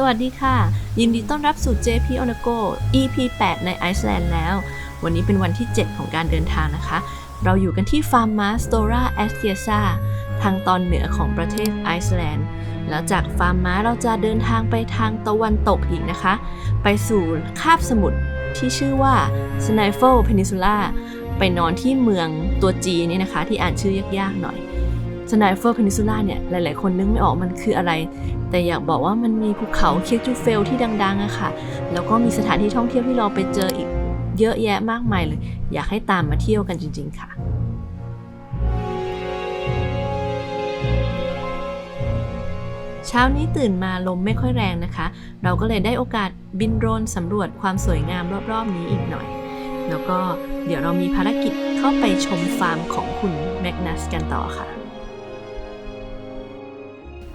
สวัสดีค่ะ ยินดีต้อนรับสู่ JP On the Go EP 8 ในไอซ์แลนด์แล้ว วันนี้เป็นวันที่ 7 ของการเดินทางนะคะ เราอยู่กันที่ฟาร์มมาสโตราแอสเทียซาทางตอนเหนือของประเทศไอซ์แลนด์ แล้วจากฟาร์มม้าเราจะเดินทางไปทางตะวันตกอีกนะคะ ไปสู่คาบสมุทรที่ชื่อว่า s n i f e l Peninsula ไปนอนที่เมืองตัวจีนี่นะคะ ที่อ่านชื่อยากๆหน่อย s n i f e l Peninsula เนี่ยหลาย ๆ คนนึกไม่ออกมันคืออะไร แต่อยากบอกว่ามันมีภูเขาเคียกจูเฟลที่ดัง ๆอะค่ะ แล้วก็มีสถานที่ท่องเที่ยวที่เราไปเจออีกเยอะแยะมากมายเลย อยากให้ตามมาเที่ยวกันจริง ๆ ค่ะเช้านี้ตื่นมาลมไม่ค่อยแรงนะคะ เราก็เลยได้โอกาสบินโดรนสำรวจความสวยงามรอบ ๆ นี้อีกหน่อย แล้วก็เดี๋ยวเรามีภารกิจเข้าไปชมฟาร์มของคุณแมกนัสกันต่อค่ะ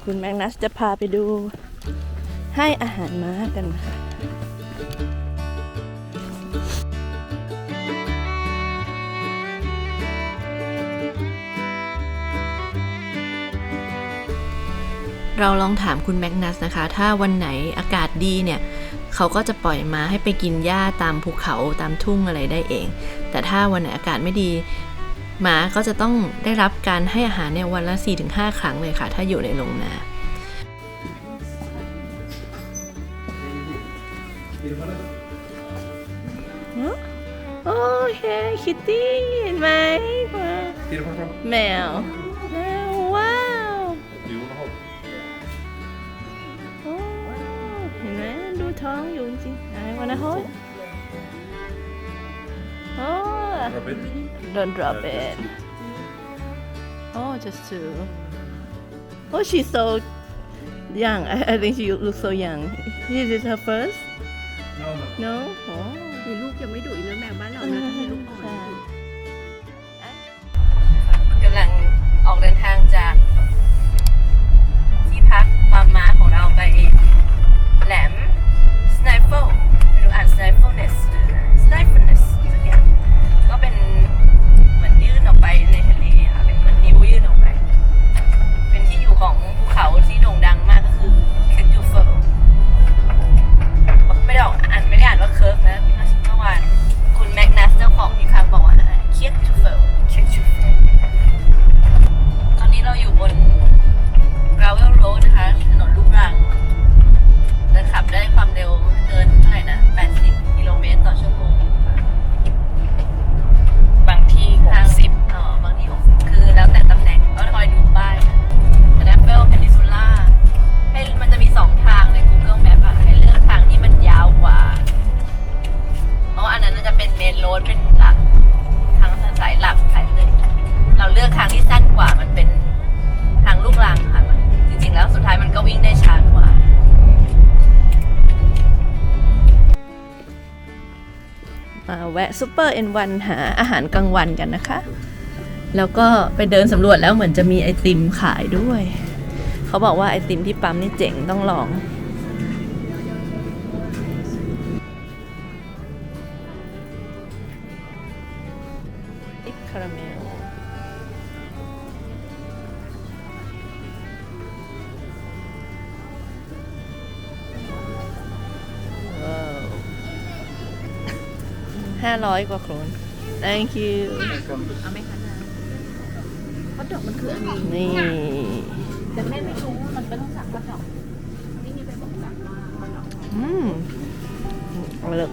คุณแมกนัสจะพาไปดู ให้อาหารม้ากันค่ะเราลองถามคุณแมกนัสนะคะ ถ้าวันไหนอากาศดีเนี่ย เขาก็จะปล่อยม้าให้ไปกินหญ้าตามภูเขาตามทุ่งอะไรได้เอง แต่ถ้าวันไหนอากาศไม่ดี ม้าก็จะต้องได้รับการให้อาหารเนี่ยวันละ 4-5 ครั้งเลยค่ะ ถ้าอยู่ในโรงนาโอ้เฮ้คิตตี้เห็นไหม Tira pra cá. แมวแมวว้าว Du må holde. โอ้เห็นไหมดูท้องอยู่จริงๆไหนวันนะโฮโอ้ Drop it. Don't drop it oh just two oh she's so young I, I think she looks so young this is her first No, no. no oh มีลูกยังไม่ดุอีกนะแมวบ้านเรานะถ้ามีลูกอ่อน กำลังออกเดินทางจาก ที่พักฟาร์มม้าของเราไปแหลมสไนเฟิลไม่รู้อ่านสไนเฟิลเนส แวะซูเปอร์เอ็นวันหาอาหารกลางวันกันนะคะ แล้วก็ไปเดินสำรวจแล้วเหมือนจะมีไอติมขายด้วย เขาบอกว่าไอติมที่ปั๊มนี่เจ๋งต้องลอง ร้อยกว่าโครน thank you เอาไหมคะนะฮอตดอกมันคืออันนี้นี่ แต่แม่ไม่รู้ว่ามันเป็นต้องสั่งฮอตดอกนี่มีไปบอกสั่งว่าฮอตดอก อืมเลือ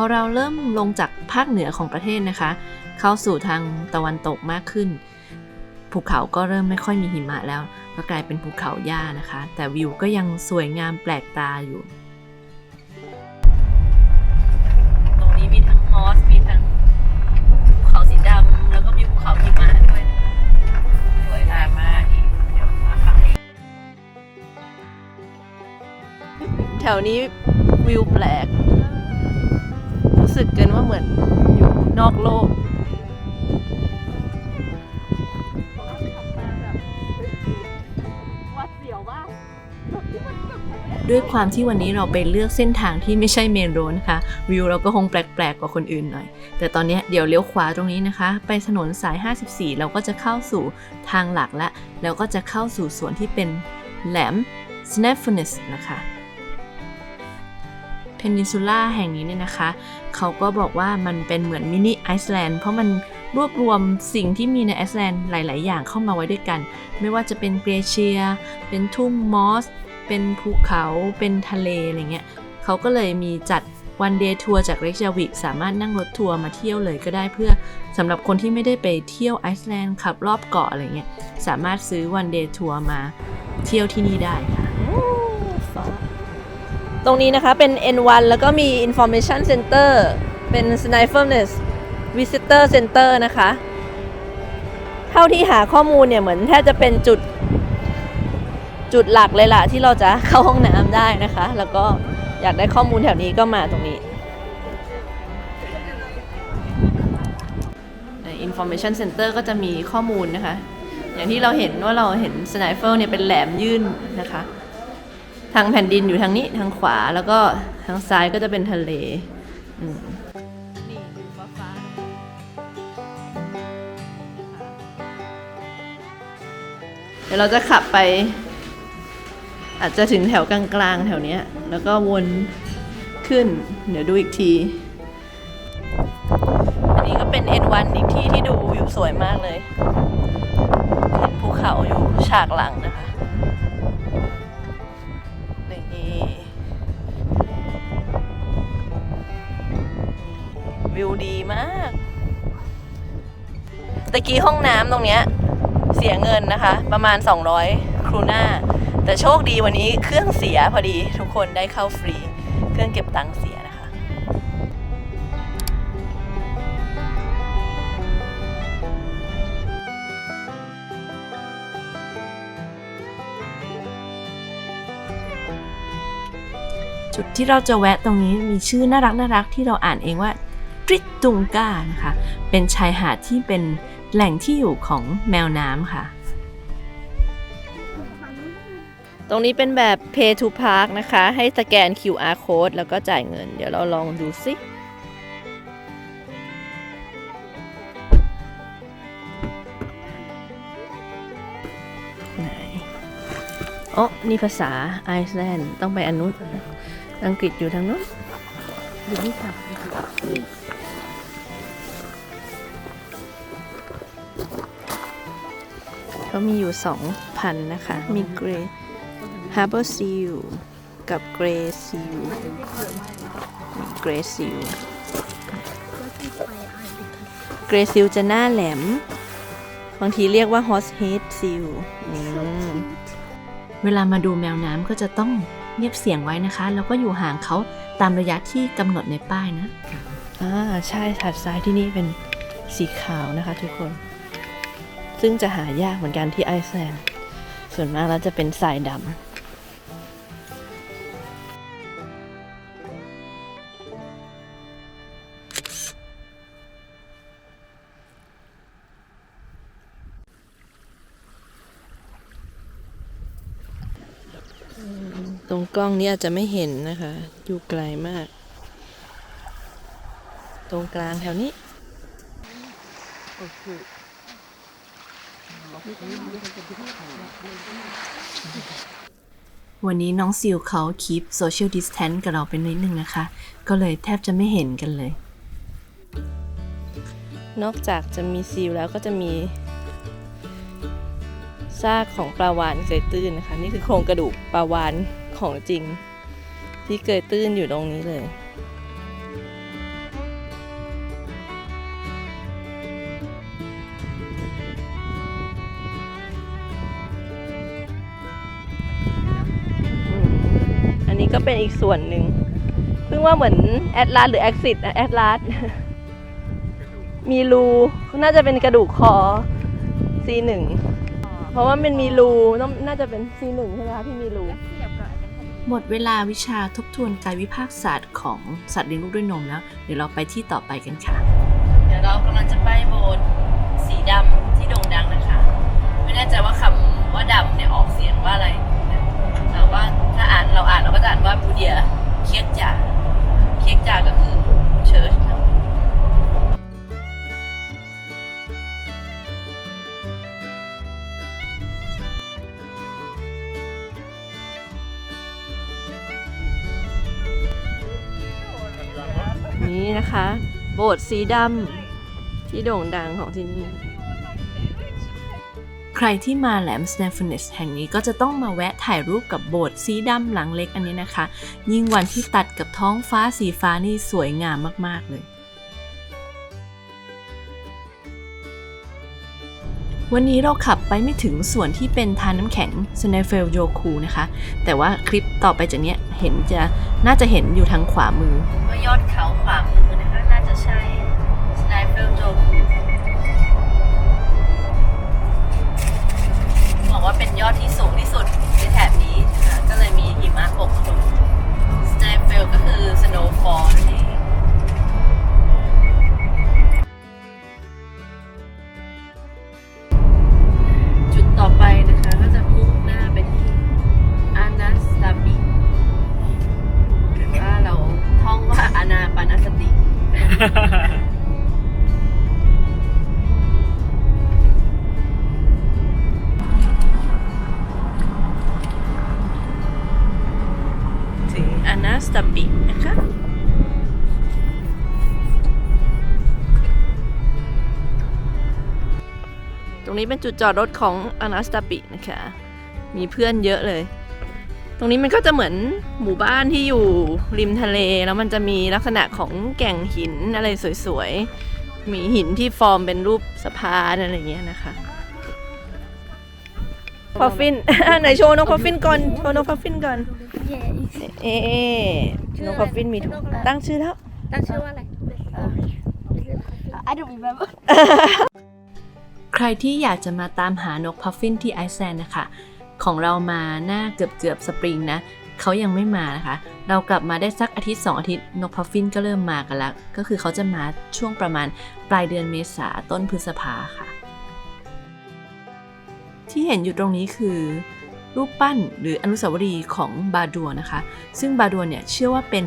อเราเริ่มลงจากภาคเหนือของประเทศนะคะ เข้าสู่ทางตะวันตกมากขึ้น ภูเขาก็เริ่มไม่ค่อยมีหิมะแล้ว ก็กลายเป็นภูเขาหญ้านะคะ แต่วิวก็ยังสวยงามแปลกตาอยู่ ตรงนี้มีทั้งมอส มีทั้งภูเขาสีดำแล้วก็มีภูเขาหิมะด้วยนะสวยงามมากอีกเดี๋ยวมาฝั่งนี้แถวนี้วิวแปลกรู้ สึกเกินว่าเหมือนอยู่นอกโลกด้วยความที่วันนี้เราไปเลือกเส้นทางที่ไม่ใช่เมนโรนะคะ วิวเราก็คงแปลกๆกว่าคนอื่นหน่อย แต่ตอนนี้เดี๋ยวเลี้ยวขวาตรงนี้นะคะ ไปถนนสาย 54 เราก็จะเข้าสู่ทางหลักและ แล้วก็จะเข้าสู่สวนที่เป็นแหลม s n a f f n e s นะคะ เพนินซูล่าแห่งนี้เนี่ยนะคะ เขาก็บอกว่ามันเป็นเหมือนมินิไอซ์แลนด์เพราะมันรวบรวมสิ่งที่มีในไอซ์แลนด์หลาย ๆ อย่างเข้ามาไว้ด้วยกัน ไม่ว่าจะเป็นเกรเชีย เป็นทุ่งมอส เป็นภูเขา เป็นทะเลอะไรเงี้ย เขาก็เลยมีจัดวันเดย์ทัวร์จากเรกยาวิกสามารถนั่งรถทัวร์มาเที่ยวเลยก็ได้เพื่อสำหรับคนที่ไม่ได้ไปเที่ยวไอซ์แลนด์ขับรอบเกาะอะไรเงี้ย สามารถซื้อวันเดย์ทัวร์มาเที่ยวที่นี่ได้ค่ะ ตรงนี้นะคะเป็น N1 แล้วก็มี Information Center เป็น s n i f e r n e s s Visitor Center นะคะ เท่าที่หาข้อมูลเนี่ยเหมือนแทบจะเป็นจุดจุดหลักเลยล่ะที่เราจะเข้าห้องน้ำได้นะคะ แล้วก็อยากได้ข้อมูลแถวนี้ก็มาตรงนี้ Information Center ก็จะมีข้อมูลนะคะ อย่างที่เราเห็นว่าเราเห็นสไนเฟลเนี่ยเป็นแหลมยื่นนะคะ ทางแผ่นดินอยู่ทางนี้ทางขวาแล้วก็ทางซ้ายก็จะเป็นทะเลอืมเดี๋ยวเราจะขับไป อาจจะถึงแถวกลางๆแถวเนี้ย แล้วก็วนขึ้น เดี๋ยวดูอีกที อันนี้ก็เป็น N1 อีกที่ที่ดูวิวสวยมากเลย เห็นภูเขาอยู่ฉากหลังนะคะ วิวดีมากตะกี้ห้องน้ำตรงเนี้ยเสียเงินนะคะ ประมาณ 200 ครูน่า แต่โชคดีวันนี้เครื่องเสียพอดีทุกคนได้เข้าฟรี เครื่องเก็บตังค์เสียนะคะ จุดที่เราจะแวะตรงนี้มีชื่อน่ารักน่ารักที่เราอ่านเองว่า ริตุงกานะคะ เป็นชายหาดที่เป็นแหล่งที่อยู่ของแมวน้ำค่ะ ตรงนี้เป็นแบบ Pay to Park นะคะ ให้สแกน QR code แล้วก็จ่ายเงิน เดี๋ยวเราลองดูสิอ๋อนี่ภาษาไอซ์แลนด์ต้องไปอนนุนอังกฤษอยู่ทางนู้นอยู่นี่ค่ะ เขามีอยู่สองพันนะคะ มีเกรฮาร์เบอร์ซีลกับเกรซีลเกรซีลเกรซิลจะหน้าแหลม บางทีเรียกว่าฮอสเฮดซิลเวลามาดูแมวน้ำก็จะต้องเงียบเสียงไว้นะคะ แล้วก็อยู่ห่างเขาตามระยะที่กำหนดในป้ายนะอ่าใช่ถัดซ้ายที่นี่เป็นสีขาวนะคะทุกคน ซึ่งจะหายากเหมือนกันที่ไอซ์แลนด์ ส่วนมากแล้วจะเป็นทรายดำตรงกล้องนี้อาจจะไม่เห็นนะคะ อยู่ไกลมาก ตรงกลางแถวนี้ วันนี้น้องซิลเขาคีปโซเชียลดิสแทนกับเราเป็นนิดนึงนะคะ ก็เลยแทบจะไม่เห็นกันเลย นอกจากจะมีซิลแล้วก็จะมีซากของปลาวานเกยตื้นนะคะ นี่คือโครงกระดูกปลาวานของจริง ที่เกยตื้นอยู่ตรงนี้เลย ก็เป็นอีกส่วนหนึ่งเพิ่งว่าเหมือนแอดลาสหรือแอคซิสแอดลาสมีรูน่าจะเป็นกระดูกคอ C1 เพราะว่ามันมีรูต้องน่าจะเป็น C1 ใช่ไหมคะที่มีรูหมดเวลาวิชาทบทวนกายวิภาคศาสตร์ของสัตว์เลี้ยงลูกด้วยนมแล้ว เดี๋ยวเราไปที่ต่อไปกันค่ะ เดี๋ยวเรากำลังจะไปโบสถ์สีดำที่โด่งดังนะคะ ไม่แน่ใจว่าคำว่าดำเนี่ยออกเสียงว่าอะไรนะเรา ว่าถ้าอ่านเราอ่านเราก็จะอ่านว่าบูเดียเคียกจาเคียกจาก็คือเชิร์ชนะนี่นะคะ โบสถ์สีดำที่โด่งดังของที่นี่ ใครที่มาแหลมสเนฟเนสแห่งนี้ก็จะต้องมาแวะถ่ายรูปกับโบสถ์สีดำหลังเล็กอันนี้นะคะ ยิ่งวันที่ตัดกับท้องฟ้าสีฟ้านี่สวยงามมาก ๆ เลย วันนี้เราขับไปไม่ถึงส่วนที่เป็นทานน้ำแข็งสเนเฟลโยคูนะคะ แต่ว่าคลิปต่อไปจากนี้เห็นจะน่าจะเห็นอยู่ทางขวามือว่ายอดเขาขวามือ รงนี้เป็นจุดจอดรถของอนาสตาปินะคะ มีเพื่อนเยอะเลย ตรงนี้มันก็จะเหมือนหมู่บ้านที่อยู่ริมทะเล แล้วมันจะมีลักษณะของแก่งหินอะไรสวยๆ มีหินที่ฟอร์มเป็นรูปสะพานอะไรอย่างเงี้ยนะคะพอฟฟิน ไหนโชว์น้องพอฟฟินก่อน โชว์น้องพอฟฟินก่อน เอ๊ะน้องพอฟฟินมีถูกตั้งชื่อแล้ว ตั้งชื่อว่าอะไร I don't remember ใค รที่อยากจะมาตามหานกพัฟฟินที่ไอซ์แลนด์นะคะ ของเรามาหน้าเกือบเกือบสปริงนะเขายังไม่มานะคะ เรากลับมาได้สักอาทิตย์2อาทิตย์นกพัฟฟินก็เริ่มมากันแล้ว ก็คือเขาจะมาช่วงประมาณปลายเดือนเมษาต้นพฤษภาค่ะ ที่เห็นอยู่ตรงนี้คือ รูปปั้นหรืออนุสาวรีย์ของบาดัวนะคะ ซึ่งบาดัวเนี่ยเชื่อว่าเป็น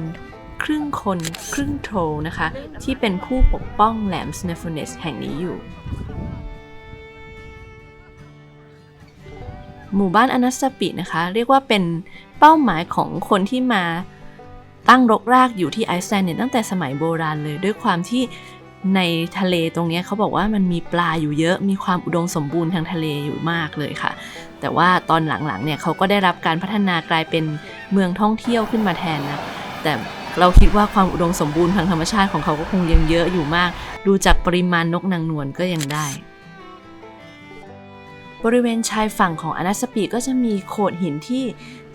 ครึ่งคนครึ่งโทรนะคะ ที่เป็นผู้ปกป้องแหลมสเนฟเนสแห่งนี้อยู่ หมู่บ้านอนาสปินะคะ เรียกว่าเป็นเป้าหมายของคนที่มาตั้งรกรากอยู่ที่ไอซ์แลนด์เนี่ยตั้งแต่สมัยโบราณเลย ด้วยความที่ในทะเลตรงนี้เขาบอกว่ามันมีปลาอยู่เยอะ มีความอุดมสมบูรณ์ทางทะเลอยู่มากเลยค่ะ แต่ว่าตอนหลังๆเนี่ยเขาก็ได้รับการพัฒนากลายเป็นเมืองท่องเที่ยวขึ้นมาแทนนะ แต่เราคิดว่าความอุดมสมบูรณ์ทางธรรมชาติของเขาก็คงยังเยอะอยู่มาก ดูจากปริมาณนกนางนวลก็ยังได้ บริเวณชายฝั่งของอนาสปีก็จะมีโขดหินที่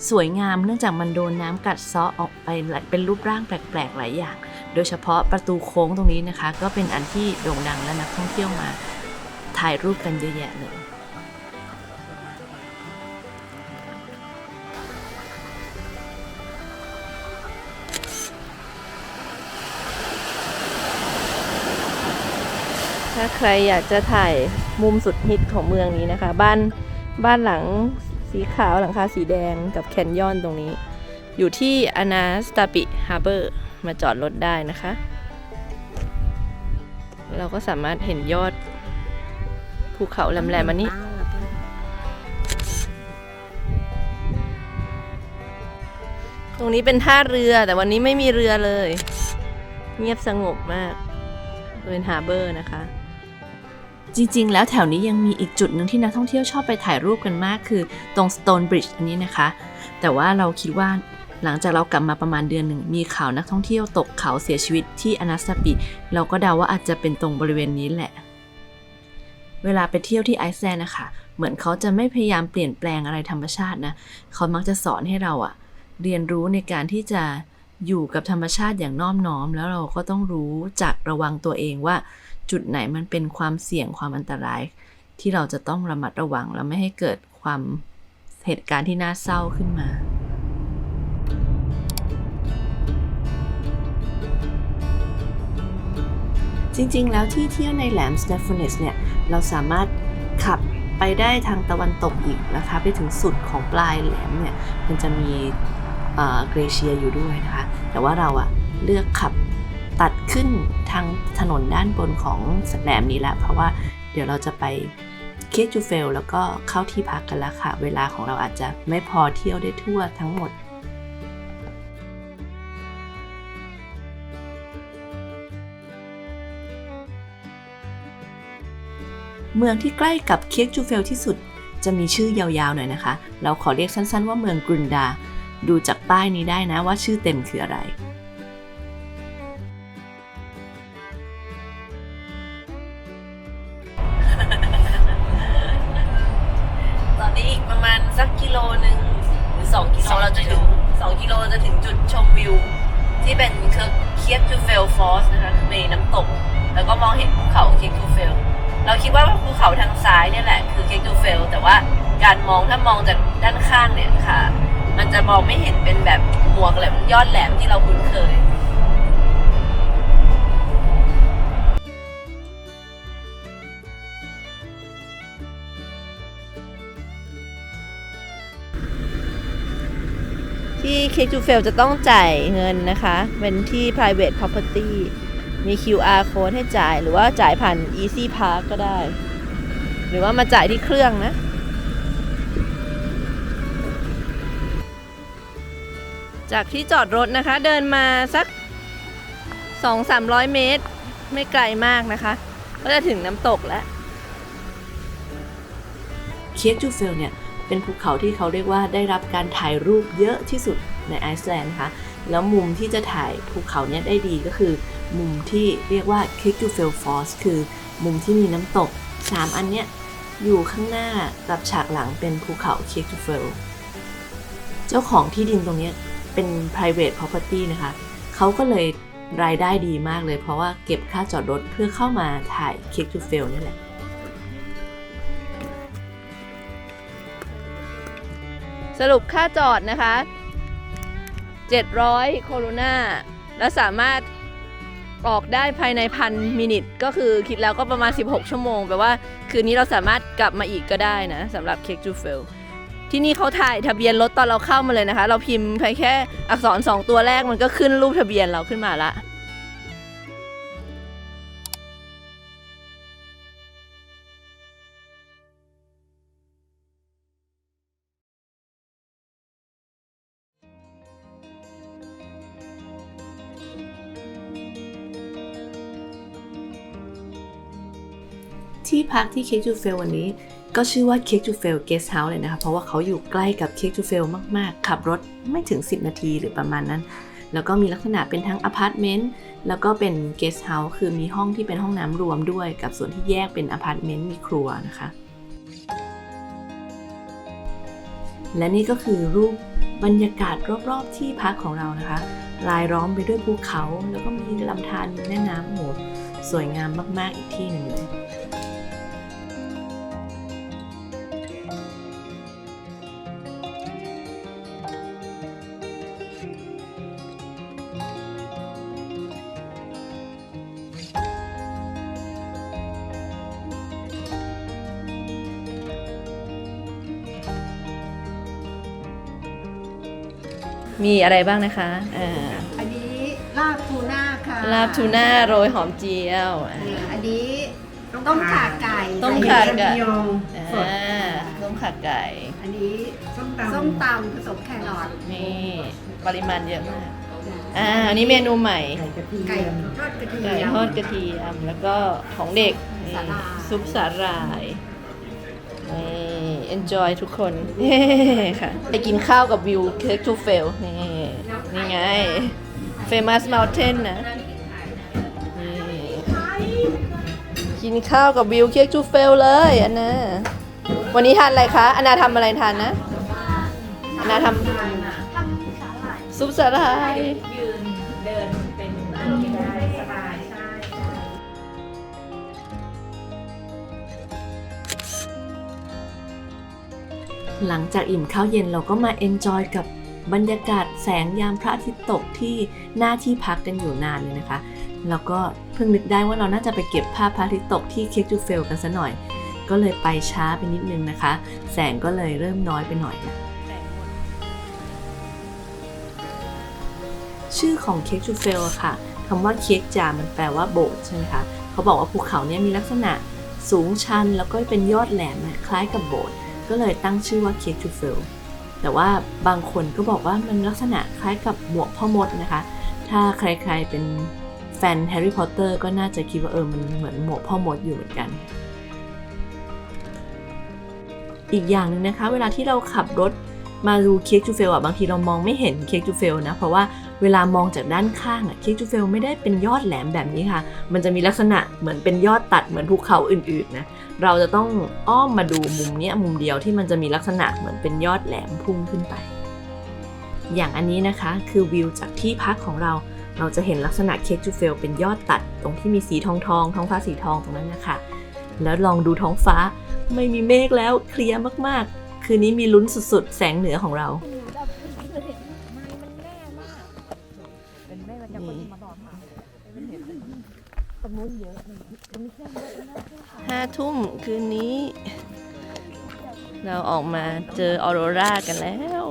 สวยงามเนื่องจากมันโดนน้ำกัดเซาะออกไปเป็นรูปร่างแปลกๆหลายอย่าง โดยเฉพาะประตูโค้งตรงนี้นะคะ ก็เป็นอันที่โด่งดังและนักท่องเที่ยวมา ถ่ายรูปกันเยอะแยะเลยถ้าใครอยากจะถ่าย มุมสุดฮิตของเมืองนี้นะคะ บ้านบ้านหลังสีขาวหลังคาสีแดงกับแคนยอนตรงนี้ อยู่ที่อนาสตาปิฮาร์เบอร์มาจอดรถได้นะคะ เราก็สามารถเห็นยอดภูเขาแหลมๆอันนี้ตรงนี้เป็นท่าเรือแต่วันนี้ไม่มีเรือเลย เงียบสงบมากเป็นฮาร์เบอร์นะคะ จริงๆ แล้วแถวนี้ยังมีอีกจุดหนึ่งที่นักท่องเที่ยวชอบไปถ่ายรูปกันมากคือตรง Stone Bridge อันนี้นะคะ แต่ว่าเราคิดว่าหลังจากเรากลับมาประมาณเดือนหนึ่ง มีข่าวนักท่องเที่ยวตกเขาเสียชีวิตที่อนาสตาปิ เราก็เดาว่าอาจจะเป็นตรงบริเวณนี้แหละ เวลาไปเที่ยวที่ไอซ์แลนด์นะคะ เหมือนเขาจะไม่พยายามเปลี่ยนแปลงอะไรธรรมชาตินะ เขามักจะสอนให้เราอะเรียนรู้ในการที่จะอยู่กับธรรมชาติอย่างน้อมน้อม แล้วเราก็ต้องรู้จักระวังตัวเองว่า จุดไหนมันเป็นความเสี่ยงความอันตราย ที่เราจะต้องระมัดระวัง แล้วไม่ให้เกิดความเหตุการณ์ที่น่าเศร้าขึ้นมาจริง ๆ แล้วที่เที่ยวในแหลมสเตฟ a นสเนี่ย เราสามารถขับไปได้ทางตะวันตกอีกนะคะ ไปถึงสุดของปลายแหลมเนี่ย มันจะมีเกรเชียอยู่ด้วยนะคะ แต่ว่าเราอะเลือกขับ ตัดขึ้นทางถนนด้านบนของแหลมนี้แหละ เพราะว่าเดี๋ยวเราจะไปเคจูเฟลแล้วก็เข้าที่พักกันล้วค่ะ เวลาของเราอาจจะไม่พอเที่ยวได้ทั่วทั้งหมดเมืองที่ใกล้กับเคียกจูเฟลที่สุด จะมีชื่อยาวๆหน่อยนะคะ เราขอเรียกสั้นๆว่าเมืองกรุนดา ดูจากป้ายนี้ได้นะว่าชื่อเต็มคืออะไร ที่เป็นเคียบทูเฟลฟอสนะคะคือในน้ำตก แล้วก็มองเห็นภูเขาเคียบทูเฟลเราคิดว่าภูเขาทางซ้ายเนี่ยแหละคือเคียบทูเฟลแต่ว่าการมองถ้ามองจากด้านข้างเนี่ยค่ะ มันจะมองไม่เห็นเป็นแบบหมวกแหลมยอดแหลมที่เราคุ้นเคย ที่เคจูเฟลจะต้องจ่ายเงินนะคะ เป็นที่ private property มี QR code ให้จ่ายหรือว่าจ่ายผ่าน Easy Park ก็ได้ หรือว่ามาจ่ายที่เครื่องนะ จากที่จอดรถนะคะ เดินมาสัก 2-300 เมตร ไม่ไกลมากนะคะ ก็จะถึงน้ำตกแล้ว เคียกจูเฟลเนี่ย เป็นภูเขาที่เขาเรียกว่าได้รับการถ่ายรูปเยอะที่สุดในไอซ์แลนด์นะคะแล้วมุมที่จะถ่ายภูเขาเนี่ยได้ดีก็คือ มุมที่เรียกว่า k e k u f e l f o s คือมุมที่มีน้ำตก 3 อันเนี้ยอยู่ข้างหน้ากับฉากหลังเป็นภูเขา k e k u f e l เจ้าของที่ดินตรงเนี้ยเป็น private property นะคะ เขาก็เลยรายได้ดีมากเลยเพราะว่าเก็บค่าจอดรถเพื่อเข้ามาถ่าย k e k u f e l นี่แหละ สรุปค่าจอดนะคะ 700 โคโรนาและสามารถออกได้ภายในพันมินิทก็คือคิดแล้วก็ประมาณ 16 ชั่วโมงแปลว่าคืนนี้เราสามารถกลับมาอีกก็ได้นะสำหรับเค้กจูเฟลที่นี่เขาถ่ายทะเบียนรถตอนเราเข้ามาเลยนะคะ เราพิมพ์ไปแค่อักษร 2 ตัวแรกมันก็ขึ้นรูปทะเบียนเราขึ้นมาละ ที่พักที่เค้กจูเฟลวันนี้ ก็ชื่อว่าเค้กจูเฟลเกสเฮาส์เลยนะคะ เพราะว่าเขาอยู่ใกล้กับเค้กจูเฟลมากๆ ขับรถไม่ถึง 10 นาทีหรือประมาณนั้น แล้วก็มีลักษณะเป็นทั้งอพาร์ตเมนต์แล้วก็เป็นเกสเฮาส์คือมีห้องที่เป็นห้องน้ำรวมด้วย กับส่วนที่แยกเป็นอพาร์ตเมนต์มีครัวนะคะและนี่ก็คือรูปบรรยากาศรอบๆที่พักของเรานะคะ รายล้อมไปด้วยภูเขา แล้วก็มีลำธารมีแม่น้ำโหสวยงามมากๆอีกที่หนึ่งเลย มีอะไรบ้างนะคะอ่าอันนี้ลาบทูน่าค่ะลาบทูน่าโรยหอมเจียวอ่าเอออันนี้ต้มข่าไก่ต้มข่า ไก่ใส่เห็ดระเบียงสดอ่าต้มขาไก่ อันนี้ส้มตำส้มตำผสมแครอทนี่ปริมาณเยอะมาก อ่าอันนี้เมนูใหม่ ไก่ทอดกระเทีไก่ยม ทอดกระเทียมแล้วก็ของเด็กนี่สาหร่าย ซุปสาหร่ายนี่ enjoy ทุกคนค่ะ ไปกินข้าวกับวิวเค้กทูเฟลนี่นี่ไง famous mountain นะนี่กินข้าวกับวิวเค้กทูเฟลเลยอันนะวันนี้ทานอะไรคะอันนาทำอะไรทานนะอันนาทำซุปสาหร่าย หลังจากอิ่มข้าวเย็นเราก็มาเอนจอยกับบรรยากาศแสงยามพระอาทิตย์ตกที่หน้าที่พักกันอยู่นานเลยนะคะ แล้วก็เพิ่งนึกได้ว่าเราน่าจะไปเก็บภาพพระอาทิตย์ตกที่เคจูเฟลกันซะหน่อย ก็เลยไปช้าไปนิดนึงนะคะ แสงก็เลยเริ่มน้อยไปหน่อยนะชื่อของเค้กชูเฟลอะค่ะคำว่าเค้กจามันแปลว่าโบสถ์ใช่ไหมคะเขาบอกว่าภูเขาเนี่ยมีลักษณะสูงชันแล้วก็เป็นยอดแหลมคล้ายกับโบสถ์ ก็เลยตั้งชื่อว่าเค้กชูเฟลแต่ว่าบางคนก็บอกว่ามันลักษณะคล้ายกับหมวกพ่อมดนะคะ ถ้าใครๆเป็นแฟนแฮร์รี่พอตเตอร์ก็น่าจะคิดว่าเออมันเหมือนหมวกพ่อมดอยู่เหมือนกัน อีกอย่างหนึ่งนะคะ เวลาที่เราขับรถมาดูเค้กจูเฟลอะบางทีเรามองไม่เห็นเค้กจูเฟลนะ เพราะว่า เวลามองจากด้านข้างอะเค้กจูเฟลไม่ได้เป็นยอดแหลมแบบนี้ค่ะ มันจะมีลักษณะเหมือนเป็นยอดตัดเหมือนภูเขาอื่นๆนะ เราจะต้องอ้อมมาดูมุมเนี้ยมุมเดียวที่มันจะมีลักษณะเหมือนเป็นยอดแหลมพุ่งขึ้นไป อย่างอันนี้นะคะคือวิวจากที่พักของเรา เราจะเห็นลักษณะเค้กจูเฟลเป็นยอดตัดตรงที่มีสีทองทองท้องฟ้าสีทองตรงนั้นนะคะ แล้วลองดูท้องฟ้าไม่มีเมฆแล้วเคลียร์มากๆ คืนนี้มีลุ้นสุดๆ แสงเหนือของเราาทุ่มคืนนี้ เราออกมาเจอออโรรากันแล้ว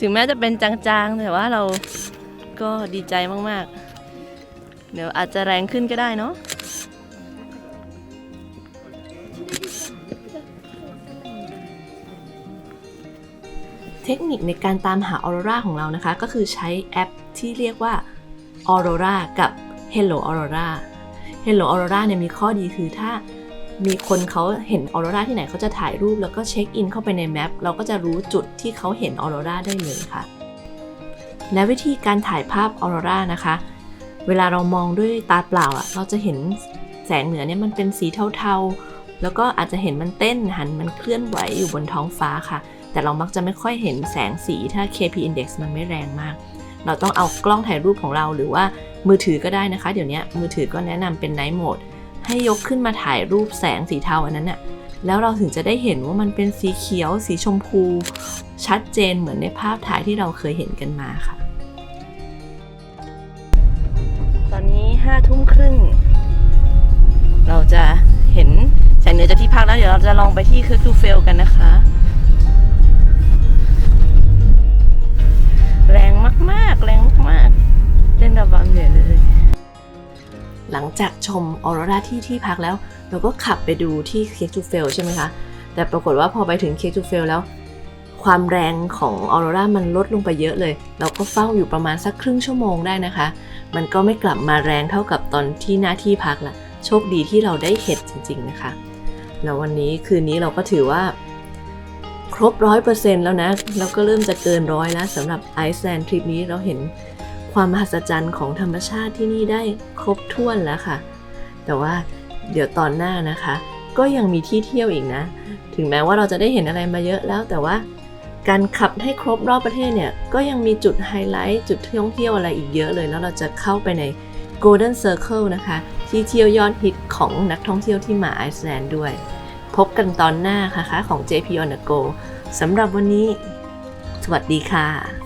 ถึงแม้จะเป็นจางๆ แต่ว่าเราก็ดีใจมากๆ เดี๋ยวอาจจะแรงขึ้นก็ได้เนาะเทคนิคในการตามหาออโรราของเรานะคะ ก็คือใช้แอปที่เรียกว่า Aurora กับ Hello Aurora Hello Aurora เนี่ยมีข้อดีคือถ้า มีคนเขาเห็นออโรราที่ไหนเขาจะถ่ายรูปแล้วก็เช็คอินเข้าไปในแมปเราก็จะรู้จุดที่เขาเห็นออโรราได้เลยค่ะ และวิธีการถ่ายภาพออโรรานะคะ เวลาเรามองด้วยตาเปล่าอะเราจะเห็นแสงเหนือเนี่ยมันเป็นสีเทาๆ แล้วก็อาจจะเห็นมันเต้นหันมันเคลื่อนไหวอยู่บนท้องฟ้าค่ะ แต่เรามักจะไม่ค่อยเห็นแสงสีถ้า KP index มันไม่แรงมาก เราต้องเอากล้องถ่ายรูปของเราหรือว่ามือถือก็ได้นะคะ เดี๋ยวนี้มือถือก็แนะนำเป็น Night Mode ให้ยกขึ้นมาถ่ายรูปแสงสีเทาอันนั้นน่ะแล้วเราถึงจะได้เห็นว่ามันเป็นสีเขียว สีชมพู ชัดเจนเหมือนในภาพถ่ายที่เราเคยเห็นกันมาค่ะ ตอนนี้ห้าทุ่มครึ่ง เราจะเห็นแสงเหนือจากที่พักแล้วเดี๋ยวเราจะลองไปที่คือทูเฟลกันนะคะ แรงมากๆ แรงมากๆเล่นระบำเหนื่อยเลย หลังจากชมออโรราที่ที่พักแล้ว เราก็ขับไปดูที่เคกจูเฟลใช่ไหมคะ แต่ปรากฏว่าพอไปถึงเคกจูเฟลแล้ว ความแรงของออโรรามันลดลงไปเยอะเลย เราก็เฝ้าอยู่ประมาณสักครึ่งชั่วโมงได้นะคะ มันก็ไม่กลับมาแรงเท่ากับตอนที่หน้าที่พักละโชคดีที่เราได้เห็ดจริง ๆนะคะ แล้ววันนี้คืนนี้เราก็ถือว่าครบร้อยเปอร์เซ็นต์แล้วนะแล้วก็เริ่มจะเกินร้อยแล้วสำหรับไอซ์แลนด์ทริปนี้เราเห็น ความมหัศจรรย์ของธรรมชาติที่นี่ได้ครบถ้วนแล้วค่ะ แต่ว่าเดี๋ยวตอนหน้านะคะ ก็ยังมีที่เที่ยวอีกนะ ถึงแม้ว่าเราจะได้เห็นอะไรมาเยอะแล้วแต่ว่าการขับให้ครบรอบประเทศเนี่ยก็ยังมีจุดไฮไลท์จุดท่องเที่ยวอะไรอีกเยอะเลย แล้วเราจะเข้าไปใน Golden Circle นะคะ ที่เที่ยวยอดฮิตของนักท่องเที่ยวที่มาไอซ์แลนด์ด้วย พบกันตอนหน้าค่ะของ JP on the go สำหรับวันนี้ สวัสดีค่ะ